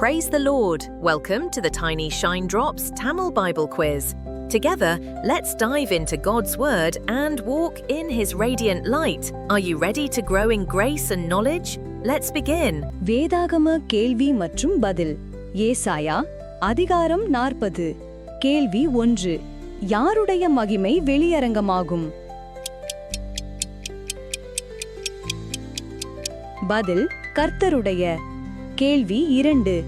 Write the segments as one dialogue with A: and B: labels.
A: Praise the Lord. Welcome to the Tiny Shine Drops Tamil Bible Quiz. Together, let's dive into God's Word and walk in His radiant light. Are you ready to grow in grace and knowledge? Let's begin.
B: வேதாகம கேள்வி மற்றும் பதில் ஏசாயா அதிகாரம் நாற்பது கேள்வி ஒன்று யாருடைய மகிமை வெளியரங்கமாகும் பதில் கர்த்தருடைய கேள்வி இரண்டு.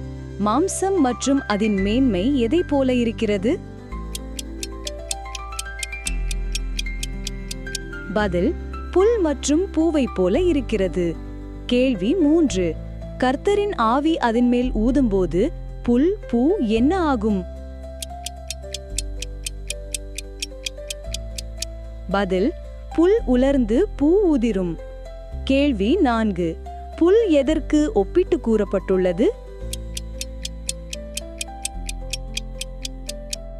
B: மாம்சம் மற்றும் அதன் மேன்மை எதை போல இருக்கிறது? பதில் புல் மற்றும் பூவை போல இருக்கிறது. கேள்வி மூன்று. கர்த்தரின் ஆவி அதன் மேல் ஊதும்போது புல் பூ என்ன ஆகும்? பதில் புல் உலர்ந்து பூ உதிரும் கேள்வி நான்கு. புல் எதற்கு ஒப்பிட்டு கூறப்பட்டுள்ளது?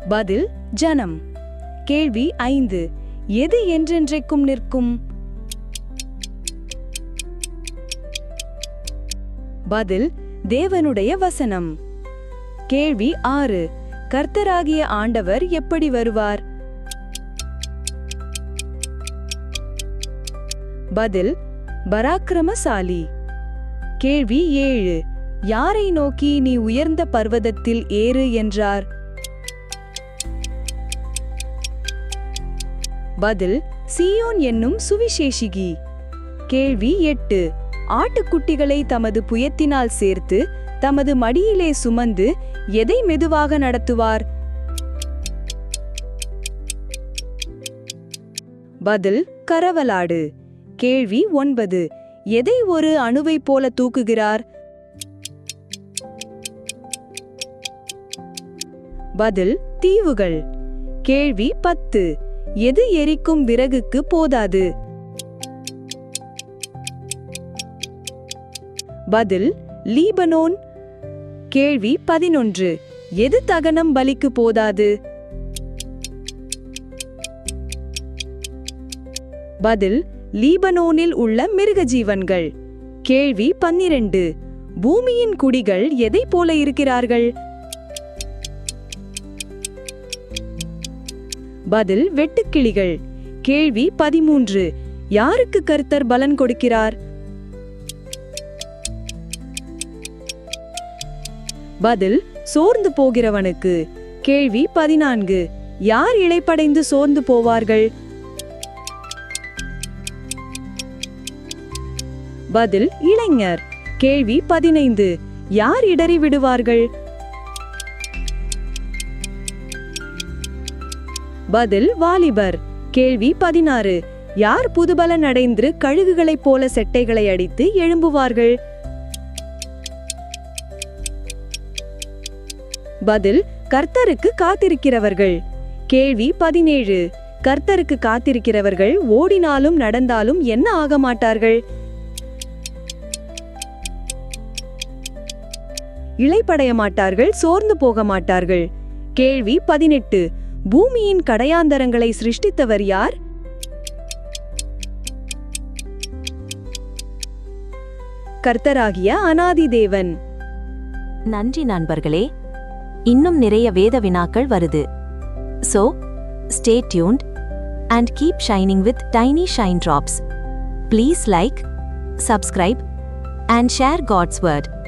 B: பதில் ஜனம். கேள்வி ஐந்து எது என்றென்றைக்கும் நிற்கும்? பதில் தேவனுடைய வசனம். கேள்வி ஆறு கர்த்தராகிய ஆண்டவர் எப்படி வருவார்? பதில் பராக்கிரமசாலி. கேள்வி ஏழு. யாரை நோக்கி நீ உயர்ந்த பர்வதத்தில் ஏறு என்றார்? பதில் சீயோன் என்னும் சுவிசேஷிகி. கேள்வி எட்டு. ஆட்டுக்குட்டிகளை தமது புயத்தினால் சேர்த்து தமது மடியிலே சுமந்து எதை மெதுவாக நடத்துவார்? பதில் கரவலாடு. கேள்வி ஒன்பது. எதை ஒரு அணுவை போல தூக்குகிறார்? பதில் தீவுகள். கேள்வி பத்து. எது எரிக்கும் விறகுக்கு போதாது? பதில் லீபனோன். கேள்வி பதினொன்று. எது தகனம் பலிக்கு போதாது? பதில் லீபனோனில் உள்ள மிருக ஜீவன்கள் கேள்வி பன்னிரண்டு. பூமியின் குடிகள் எதை போல இருக்கிறார்கள்? பதில் வெட்டுக்கிளிகள். கேள்வி பதிமூன்று. யாருக்கு கருத்தர் பலன் கொடுக்கிறார்? பதில் சோர்ந்து போகிறவனுக்கு. கேள்வி பதினான்கு. யார் இளைப்படைந்து சோர்ந்து போவார்கள்? பதில் இளைஞர். கேள்வி பதினைந்து. யார் இடறி விடுவார்கள்? பதில் வாலிபர். கேள்வி பதினாறு. யார் புதுபலன் அடைந்து கழுகுகளைப் போல செட்டைகளை அடித்து எழும்புவார்கள்? பதில் கர்த்தருக்கு காத்திருக்கிறவர்கள். கேள்வி பதினேழு. கர்த்தருக்கு காத்திருக்கிறவர்கள் ஓடினாலும் நடந்தாலும் என்ன ஆக மாட்டார்கள் இளைப்படைய மாட்டார்கள் சோர்ந்து போக மாட்டார்கள் கேள்வி பதினெட்டு. பூமியின் கடையாந்தரங்களை சிருஷ்டித்தவர் யார்? கர்த்தராகிய அனாதி தேவன்
C: நன்றி நண்பர்களே. இன்னும் நிறைய வேத வினாக்கள் வருது. So stay tuned and keep shining with tiny shine drops please like subscribe and share God's word